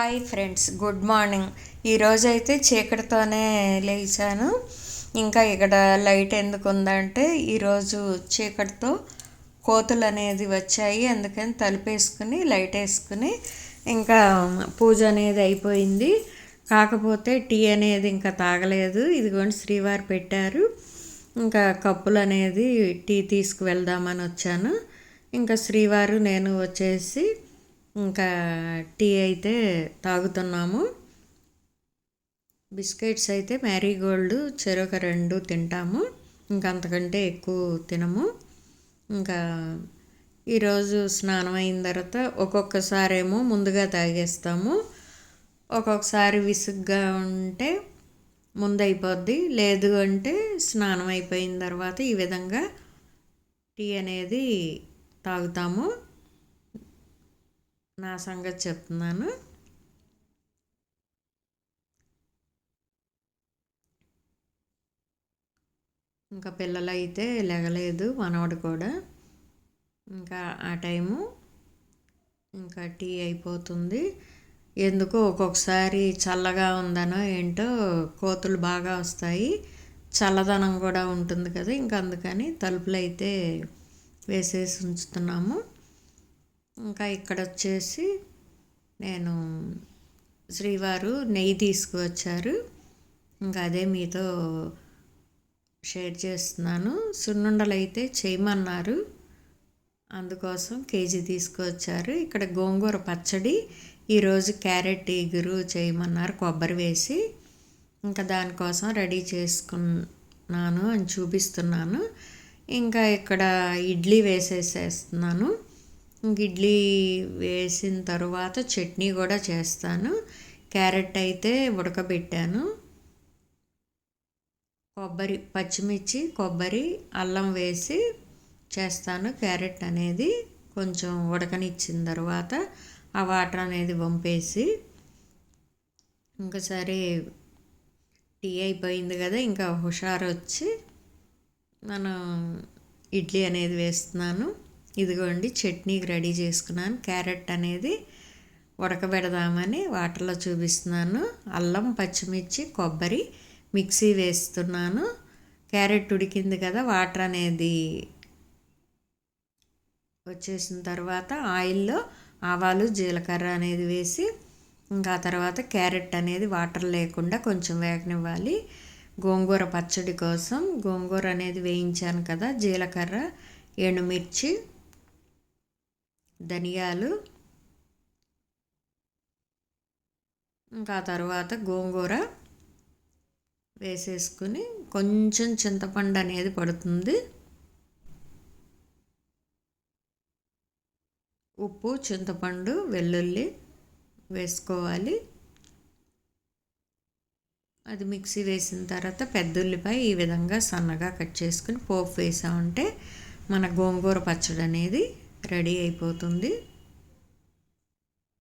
Hi friends good morning. ఈరోజు అయితే చీకటితోనే లేచాను. ఇంకా ఇక్కడ లైట్ ఎందుకు ఉందంటే ఈరోజు చీకటితో కోతులు అనేది వచ్చాయి. అందుకని తలుపేసుకుని లైట్ వేసుకుని ఇంకా పూజ అనేది అయిపోయింది. కాకపోతే టీ అనేది ఇంకా తాగలేదు. ఇదిగోండి శ్రీవారు పెట్టారు. ఇంకా కప్పులు అనేది టీ తీసుకువెళ్దామని వచ్చాను. ఇంకా శ్రీవారు నేను వచ్చేసి ఇంకా టీ అయితే తాగుతున్నాము. బిస్కెట్స్ అయితే మ్యారీగోల్డ్ చెరొక రెండు తింటాము. ఇంకా అంతకంటే ఎక్కువ తినము. ఇంకా ఈరోజు స్నానం అయిన తర్వాత ఒక్కొక్కసారి ఏమో ముందుగా తాగేస్తాము. ఒక్కొక్కసారి విసుగ్గా ఉంటే ముందైపోద్ది. లేదు అంటే స్నానం అయిపోయిన తర్వాత ఈ విధంగా టీ అనేది తాగుతాము. నా సంగతి చెప్తున్నాను. ఇంకా పిల్లలు అయితే లెగలేదు మనవడు కూడా. ఇంకా ఆ టైము ఇంకా టీ అయిపోతుంది. ఎందుకో ఒక్కొక్కసారి చల్లగా ఉందనో ఏంటో కోతులు బాగా వస్తాయి. చల్లదనం కూడా ఉంటుంది కదా ఇంకా అందుకని తలుపులు అయితే వేసేసి ఉంచుతున్నాము. ఇంకా ఇక్కడ వచ్చేసి నేను శ్రీవారు నెయ్యి తీసుకువచ్చారు. ఇంకా అదే మీతో షేర్ చేస్తున్నాను. సున్నుండలు అయితే చేయమన్నారు. అందుకోసం కేజీ తీసుకువచ్చారు. ఇక్కడ గోంగూర పచ్చడి ఈరోజు క్యారెట్ ఈగురు చేయమన్నారు కొబ్బరి వేసి. ఇంకా దానికోసం రెడీ చేసుకున్నాను అని చూపిస్తున్నాను. ఇంకా ఇక్కడ ఇడ్లీ వేసేసేస్తున్నాను. ఇడ్లీ వేసిన తర్వాత చట్నీ కూడా చేస్తాను. క్యారెట్ అయితే ఉడకబెట్టాను. కొబ్బరి పచ్చిమిర్చి కొబ్బరి అల్లం వేసి చేస్తాను. క్యారెట్ అనేది కొంచెం ఉడకనిచ్చిన తర్వాత ఆ వాటర్ అనేది వంపేసి ఇంకసారి టీ అయిపోయింది కదా ఇంకా హుషారు వచ్చి మనం ఇడ్లీ అనేది వేస్తున్నాను. ఇదిగోండి చట్నీకి రెడీ చేసుకున్నాను. క్యారెట్ అనేది ఉడకబెడదామని వాటర్లో చూపిస్తున్నాను. అల్లం పచ్చిమిర్చి కొబ్బరి మిక్సీ వేస్తున్నాను. క్యారెట్ ఉడికింది కదా వాటర్ అనేది వచ్చేసిన తర్వాత ఆయిల్లో ఆవాలు జీలకర్ర అనేది వేసి ఇంకా తర్వాత క్యారెట్ అనేది వాటర్ లేకుండా కొంచెం వేగనివ్వాలి. గోంగూర పచ్చడి కోసం గోంగూర అనేది వేయించాను కదా జీలకర్ర ఎండుమిర్చి ధనియాలు. ఇంకా తర్వాత గోంగూర వేసేసుకుని కొంచెం చింతపండు అనేది పడుతుంది. ఉప్పు చింతపండు వెల్లుల్లి వేసుకోవాలి. అది మిక్సీ వేసిన తర్వాత పెద్ద ఉల్లిపాయ ఈ విధంగా సన్నగా కట్ చేసుకుని పోపు వేసామంటే మన గోంగూర పచ్చడి అనేది రెడీ అయిపోతుంది.